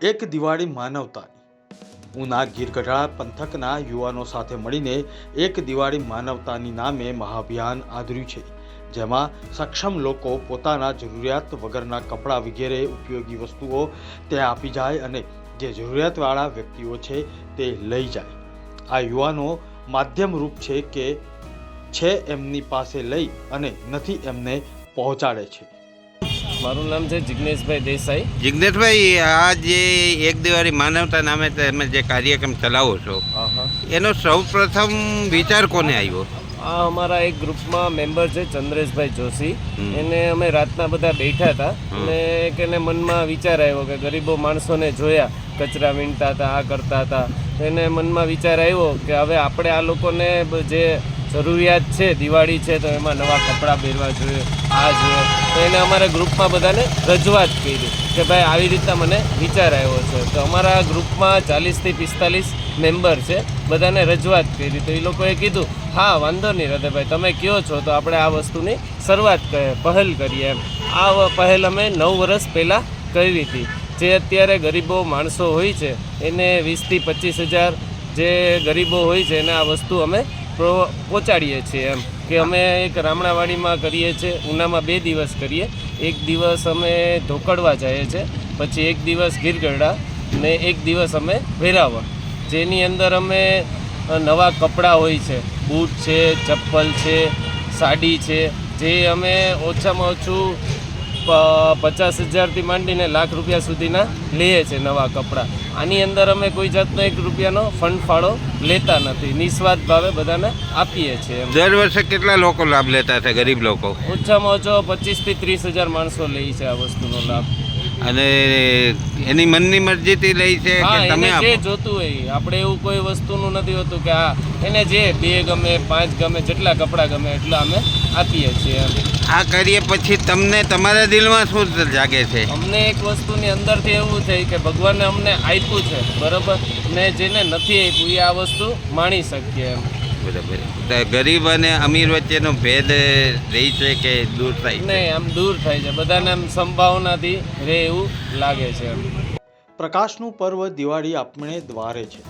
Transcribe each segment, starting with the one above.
એક દિવાળી માનવતાની. ઉના ગીરગઢડા પંથકના યુવાનો સાથે મળીને એક દિવાળી માનવતાની નામે મહાભિયાન આદર્યું છે, જેમાં સક્ષમ લોકો પોતાના જરૂરિયાત વગરના કપડાં વગેરે ઉપયોગી વસ્તુઓ તે આપી જાય અને જે જરૂરિયાતવાળા વ્યક્તિઓ છે તે લઈ જાય. આ યુવાનો માધ્યમરૂપ છે કે છે એમની પાસે લઈ અને નથી એમને પહોંચાડે છે. મારું નામ છે જિગ્નેશભાઈ દેસાઈ. જિગ્નેશભાઈ આ જે એક દિવાળી માનવતા નામે તમે જે કાર્યક્રમ ચલાવો છો એનો સૌ પ્રથમ વિચાર કોને આવ્યો? આ અમારા એક ગ્રુપમાં મેમ્બર છે ચંદ્રેશભાઈ જોશી. એને અમે રાતના બધા બેઠા હતા. અને એક એને મનમાં વિચાર આવ્યો કે ગરીબો માણસોને જોયા કચરા વીણતા હતા આ કરતા હતા. એને મનમાં વિચાર આવ્યો કે હવે આપણે આ લોકોને જે જરૂરિયાત છે, દિવાળી છે, તો એમાં નવા કપડાં પહેરવા જોઈએ, આ જોઈએ. તો એને અમારા ગ્રુપમાં બધાને રજૂઆત કરી કે ભાઈ આવી રીતના મને વિચાર આવ્યો છે. તો અમારા ગ્રુપમાં ચાલીસથી પિસ્તાલીસ મેમ્બર છે, બધાને રજૂઆત કરી. તો એ લોકોએ કીધું, હા, વાંધો નહીં હૃદયભાઈ તમે કહો છો તો આપણે આ વસ્તુની શરૂઆત કરીએ પહેલ કરીએ એમ. આ પહેલ અમે નવ વર્ષ પહેલાં કરી હતી. જે અત્યારે ગરીબો માણસો હોય છે, એને વીસથી પચીસ હજાર જે ગરીબો હોય છે, એને આ વસ્તુ અમે પહોંચાડીએ છીએ એમ. કે અમે એક રામણાવાડીમાં કરીએ છીએ, ઉનામાં બે દિવસ કરીએ. એક દિવસ અમે ધોકડવા જઈએ છીએ, પછી એક દિવસ ગીરગઢડા ને એક દિવસ અમે વેરાવળ. જેની અંદર અમે નવા કપડાં હોય છે. બૂટ છે, ચપ્પલ છે, સાડી છે, જે અમે ઓછામાં ઓછું પચાસ હજારથી માંડીને લાખ રૂપિયા સુધીના લઈએ છીએ નવા કપડાં. આની અંદર અમે કોઈ જાતનો એક રૂપિયાનો ફંડ ફાળો લેતા નથી. નિસ્વાર્થ ભાવે બધાને આપીએ છીએ દર વર્ષે કેટલા લોકો લાભ લેતા છે ગરીબ લોકો? ઓછામાં ઓછો પચીસથી ત્રીસ હજાર માણસો લે છે આ વસ્તુનો લાભ. અને એની મનની મરજીથી લઈ છે કે તમે જે જોતું હોય આપણે એવું કોઈ વસ્તુનું નથી હોતું કે આ એને જે બે ગમે પાંચ ગમે જેટલા કપડાં ગમે એટલા અમે આપીએ છીએ આ કરીએ પછી તમને તમારા દિલમાં શું જાગે છે? અમને એક વસ્તુની અંદરથી એવું થાય કે ભગવાને અમને આપ્યું છે બરાબર? ને જેને નથી આપ્યું એ આ વસ્તુ માણી શકીએ એમ. બરાબર ગરીબ અને અમીર વચ્ચેનો ભેદ રહી છે કે દૂર થાય નહીં આમ દૂર થાય છે. બધાને આમ સંભાવનાથી રહે એવું લાગે છે પ્રકાશનું પર્વ દિવાળી આપણે દ્વારે છે.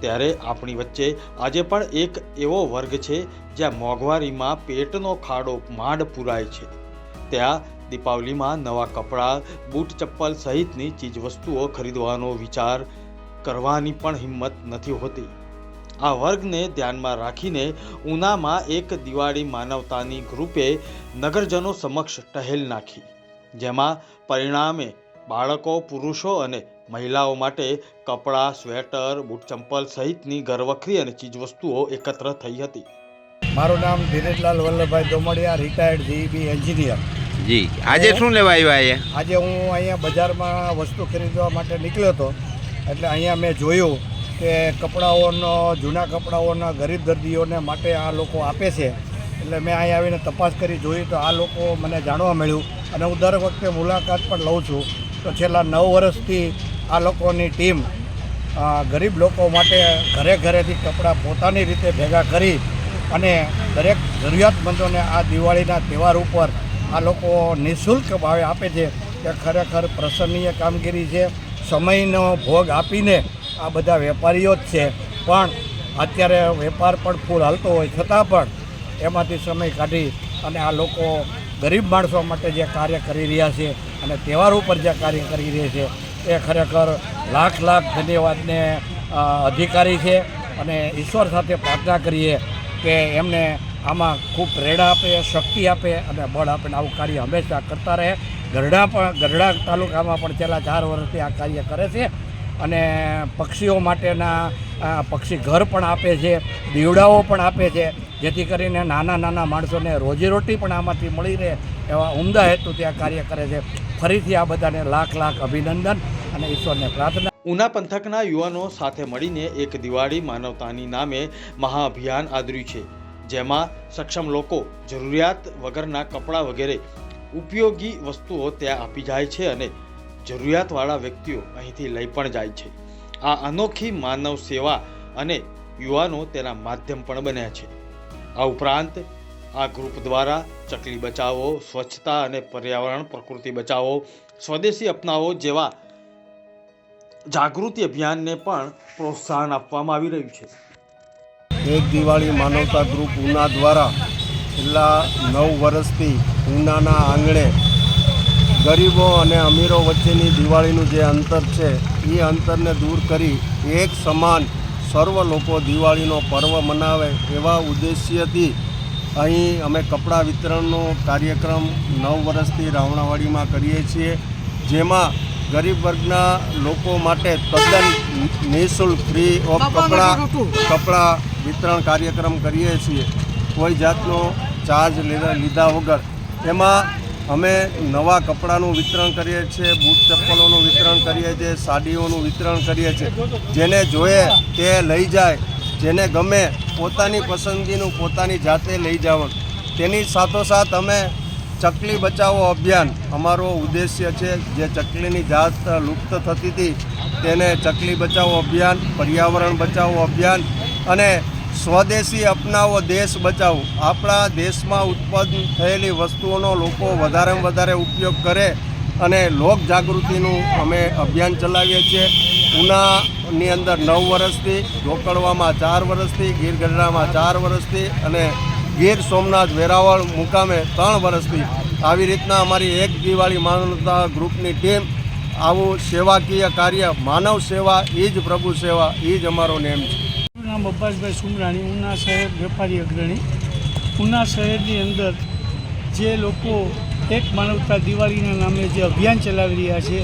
ત્યારે આપણી વચ્ચે આજે પણ એક એવો વર્ગ છે જ્યાં મોંઘવારીમાં પેટનો ખાડો માંડ પુરાય છે. ત્યાં દીપાવલીમાં નવા કપડાં બૂટ ચપ્પલ સહિતની ચીજવસ્તુઓ ખરીદવાનો વિચાર કરવાની પણ હિંમત નથી હોતી. આ વર્ગને ધ્યાનમાં રાખીને ઉનામાં એક દિવાળી માનવતાની ગ્રુપે નગરજનો સમક્ષ ટહેલ નાખી. જેમાં પરિણામે બાળકો પુરુષો અને મહિલાઓ માટે કપડાં સ્વેટર બૂટ ચંપલ સહિતની ઘરવખરી અને ચીજવસ્તુઓ એકત્ર થઈ હતી. મારું નામ Dhirajlal Vallabhbhai Domadiya retired GB engineer જી આજે શું લેવા આવ્યા અહીંયા? આજે હું અહીંયા બજારમાં વસ્તુ ખરીદવા માટે નીકળ્યો હતો. એટલે અહીંયા મેં જોયું કે કપડાઓનો, જૂના કપડાઓના ગરીબ દર્દીઓને માટે આ લોકો આપે છે. એટલે મેં અહીં આવીને તપાસ કરી, જોઈ તો આ લોકો મને જાણવા મળ્યું. અને હું દર વખતે મુલાકાત પણ લઉં છું. તો છેલ્લા નવ વર્ષથી આ લોકોની ટીમ ગરીબ લોકો માટે ઘરે ઘરેથી કપડાં પોતાની રીતે ભેગા કરી અને દરેક જરૂરિયાતમંદોને આ દિવાળીના તહેવાર ઉપર આ લોકો નિઃશુલ્ક ભાવે આપે છે. કે ખરેખર પ્રસન્નીય કામગીરી છે. સમયનો ભોગ આપીને આ બધા વેપારીઓ જ છે. પણ અત્યારે વેપાર પણ ફૂલ હાલતો હોય, છતાં પણ એમાંથી સમય કાઢી અને આ લોકો ગરીબ માણસો માટે જે કાર્ય કરી રહ્યા છે અને તહેવાર ઉપર જે કાર્ય કરી રહ્યા છે, એ ખરેખર લાખ લાખ ધન્યવાદને અધિકારી છે અને ઈશ્વર સાથે પ્રાર્થના કરીએ કે એમને આમાં ખૂબ પ્રેરણા આપે, શક્તિ આપે અને બળ આપે આવું કાર્ય હંમેશા કરતા રહે. ગરડા પણ, ગરડા તાલુકામાં પણ છેલ્લા ચાર વર્ષથી આ કાર્ય કરે છે. અને પક્ષીઓ માટેના પક્ષી ઘર પણ આપે છે, દીવડાઓ પણ આપે છે, જેથી કરીને નાના નાના માણસોને રોજીરોટી પણ આમાંથી મળી રહે એવા ઉમદા હેતુથી આ કાર્ય કરે છે. ફરીથી આ બધાને લાખ લાખ અભિનંદન અને ઈશ્વરને પ્રાર્થના. ઉના પંથકના યુવાનો સાથે મળીને એક દિવાળી માનવતાની નામે મહાઅભિયાન આદર્યું છે, જેમાં સક્ષમ લોકો જરૂરિયાત વગરના કપડાં વગેરે ઉપયોગી વસ્તુઓ ત્યાં આપી જાય છે અને જરૂરિયાતવાળા વ્યક્તિઓ અહીંથી લઈ પણ જાય છે. આ અનોખી માનવ સેવા અને યુવાનો તેના માધ્યમ પણ બન્યા છે. આ ઉપરાંત, આ ગ્રુપ દ્વારા ચકલી બચાવો, સ્વચ્છતા અને પર્યાવરણ, પ્રકૃતિ બચાવો, સ્વદેશી અપનાવો જેવા જાગૃતિ અભિયાનને પણ પ્રોત્સાહન આપવામાં આવી રહ્યું છે. એક દિવાળી માનવતા ગ્રુપ ઉના દ્વારા છેલ્લા નવ વર્ષથી ઉનાના આંગણે ગરીબો અને અમીરો વચ્ચેની દિવાળીનું જે અંતર છે એ અંતરને દૂર કરી એક સમાન સર્વ લોકો દિવાળીનો પર્વ મનાવે એવા ઉદ્દેશ્યથી અહીં અમે કપડાં વિતરણનો કાર્યક્રમ નવ વર્ષથી રાવણાવાડીમાં કરીએ છીએ જેમાં ગરીબ વર્ગના લોકો માટે તદ્દન નિઃશુલ્ક ફ્રી ઓફ કપડાં કપડાં વિતરણ કાર્યક્રમ કરીએ છીએ. કોઈ જાતનો ચાર્જ લીધા લીધા વગર. એમાં અમે નવા કપડાનું વિતરણ કરીએ છીએ, બૂટ ચપ્પલોનું વિતરણ કરીએ છીએ, સાડીઓનું વિતરણ કરીએ છીએ. જેને જોઈએ તે લઈ જાય, જેને ગમે પોતાની પસંદગીનું પોતાની જાતે લઈ જવાનું. તેની સાથોસાથ અમે ચકલી બચાવો અભિયાન, અમારો ઉદ્દેશ્ય છે જે ચકલીની જાત લુપ્ત થતી હતી, તેને ચકલી બચાવો અભિયાન, પર્યાવરણ બચાવો અભિયાન અને સ્વદેશી અપનાવો, દેશ બચાવો. આપણા દેશમાં ઉત્પન્ન થયેલી વસ્તુઓનો લોકો વધારેમાં વધારે ઉપયોગ કરે અને લોક જાગૃતિનું અમે અભિયાન ચલાવીએ છીએ. ઉનાની અંદર નવ વર્ષથી, ઢોકળવામાં ચાર વર્ષથી ગીર ગઢડામાં ચાર વર્ષથી અને ગીર સોમનાથ વેરાવળ મુકામે ત્રણ વર્ષથી. આવી રીતના અમારી એક દિવાળી માનવતા ગ્રુપની ટીમ આવું સેવાકીય કાર્ય, માનવ સેવા એ જ પ્રભુ સેવા એ જ અમારો નેમ છે. નામ અબ્બાસભાઈ સુમરાણી, ઉના શહેર વેપારી અગ્રણી. ઉના શહેરની અંદર જે લોકો એક માનવતા દિવાળીના નામે જે અભિયાન ચલાવી રહ્યા છે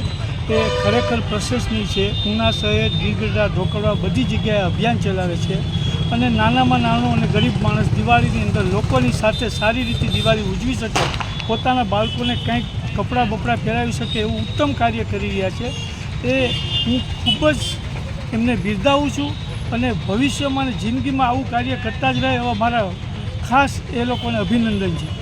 તે ખરેખર પ્રશંસનીય છે. ઉના શહેર, ગીરગઢડા, ઢોકળવા બધી જગ્યાએ અભિયાન ચલાવે છે અને નાનામાં નાનો અને ગરીબ માણસ દિવાળીની અંદર લોકોની સાથે સારી રીતે દિવાળી ઉજવી શકે, પોતાના બાળકોને કંઈક કપડાં બપડા પહેરાવી શકે એવું ઉત્તમ કાર્ય કરી રહ્યા છે. એ હું ખૂબ જ એમને બિરદાવું છું. અને ભવિષ્યમાં અને જિંદગીમાં આવું કાર્ય કરતા જ રહે એવા મારા ખાસ એ લોકોને અભિનંદન છે.